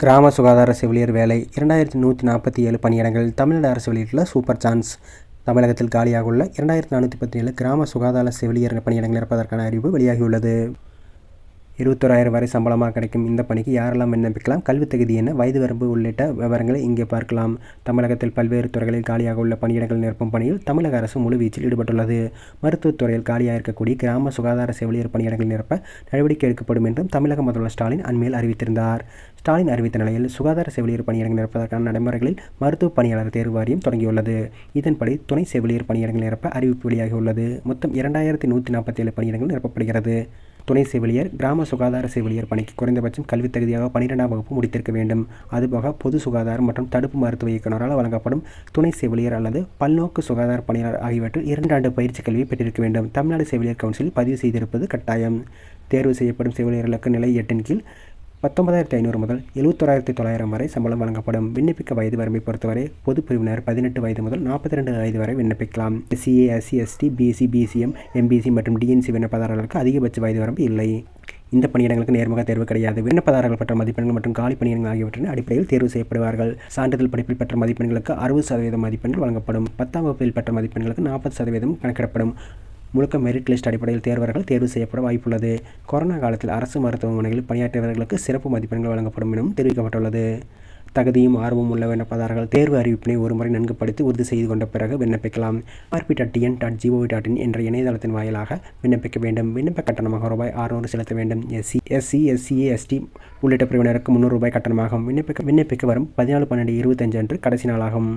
கிராம சுகாதார செவிலியர் வேலை இரண்டாயிரத்தி நூற்றி நாற்பத்தி ஏழு பணியிடங்கள் தமிழ்நாடு அரசு வெளியிட்டுள்ள சூப்பர் சான்ஸ். தமிழகத்தில் காலியாக உள்ள இரண்டாயிரத்தி நானூற்றி பதினேழு கிராம சுகாதார செவிலியர் பணியிடங்கள் இருப்பதற்கான அறிவு வெளியாகியுள்ளது. இருபத்தோராயிரம் வரை சம்பளமாக கிடைக்கும் இந்த பணிக்கு யாரெல்லாம் விண்ணப்பிக்கலாம்? கல்வி தகுதி என்ன? வயது வரம்பு உள்ளிட்ட விவரங்களை இங்கே பார்க்கலாம். தமிழகத்தில் பல்வேறு துறைகளில் காலியாக உள்ள பணியிடங்கள் நிரப்பும் பணியில் தமிழக அரசு முழுவீச்சில் ஈடுபட்டுள்ளது. மருத்துவத்துறையில் காலியாக இருக்கக்கூடிய கிராம சுகாதார செவிலியர் பணியிடங்கள் நிரப்ப நடவடிக்கை எடுக்கப்படும் என்றும் தமிழக முதல்வர் ஸ்டாலின் அண்மையில் அறிவித்திருந்தார். ஸ்டாலின் அறிவித்த நிலையில் சுகாதார செவிலியர் பணியிடங்கள் நிரப்பதற்கான நடைமுறைகளில் மருத்துவ பணியாளர் தேர்வு வாரியம் தொடங்கியுள்ளது. இதன்படி துணை செவிலியர் பணியிடங்கள் நிரப்ப அறிவிப்பு வெளியாகியுள்ளது. மொத்தம் இரண்டாயிரத்தி நூற்றி நாற்பத்தி ஏழு பணியிடங்கள் நிரப்பப்படுகிறது. துணை செவிலியர் கிராம சுகாதார செவிலியர் பணிக்கு குறைந்தபட்சம் கல்வித் தகுதியாக பன்னிரெண்டாம் வகுப்பு முடித்திருக்க வேண்டும். அதுபோக பொது சுகாதாரம் மற்றும் தடுப்பு மருத்துவ இயக்குநரால் வழங்கப்படும் துணை செவிலியர் அல்லது பல்நோக்கு சுகாதார பணியாளர் ஆகியவற்றில் இரண்டு ஆண்டு பயிற்சி கல்வியை பெற்றிருக்க வேண்டும். தமிழ்நாடு செவிலியர் கவுன்சில் பதிவு செய்திருப்பது கட்டாயம். தேர்வு செய்யப்படும் செவிலியர்களுக்கு நிலை எட்டின் கீழ் பத்தொன்பதாயிரத்தி ஐநூறு முதல் எழுபத்தோராயிரத்தி தொள்ளாயிரம் வரை சம்பளம் வழங்கப்படும். விண்ணப்பிக்க வயது வரம்பை பொறுத்தவரை பொது பிரிவினர் பதினெட்டு வயது முதல் நாற்பத்தி ரெண்டு வயது வரை விண்ணப்பிக்கலாம். SCA SC ST BSC BCM MBC மற்றும் டிஎன்சி விண்ணப்பதாரர்களுக்கு அதிகபட்ச வயது வரம்பு இல்லை. இந்த பணியிடங்களுக்கு நேர்முக தேர்வு கிடையாது. விண்ணப்பதாரர்கள் பெற்ற மதிப்பெண்கள் மற்றும் காலி பணியிடங்கள் ஆகியவற்றின் அடிப்படையில் தேர்வு செய்யப்படுவார்கள். சான்றிதழ் படிப்பில் பெற்ற மதிப்பெண்களுக்கு அறுபது சதவீதம் மதிப்பெண்கள் வழங்கப்படும். பத்தாம் வகுப்பில் பெற்ற மதிப்பெண்களுக்கு நாற்பது சதவீதம் கணக்கிடப்படும். முழுக்க மெரிட் லிஸ்ட் அடிப்படையில் தேர்வர்கள் தேர்வு செய்யப்பட வாய்ப்புள்ளது. கொரோனா காலத்தில் அரசு மருத்துவமனைகளில் பணியாற்றியவர்களுக்கு சிறப்பு மதிப்பெண்கள் வழங்கப்படும் எனவும் தெரிவிக்கப்பட்டுள்ளது. தகுதியும் ஆர்வம் உள்ள விண்ணப்பதாரர்கள் தேர்வு அறிவிப்பினை ஒருமுறை நன்கு படித்து உறுதி செய்து கொண்ட பிறகு விண்ணப்பிக்கலாம். RB dot TN dot GOV dot in என்ற இணையதளத்தின் வாயிலாக விண்ணப்பிக்க வேண்டும். விண்ணப்ப கட்டணமாக ரூபாய் அறுநூறு செலுத்த வேண்டும். எஸ்சி எஸ்சி எஸ்சிஏ எஸ்டி உள்ளிட்ட பிரிவினருக்கு முந்நூறு ரூபாய் கட்டணமாகும். விண்ணப்பிக்க விண்ணப்பிக்க வரும் பதினாலு பன்னெண்டு இருபத்தஞ்சு அன்று கடைசி நாளாகும்.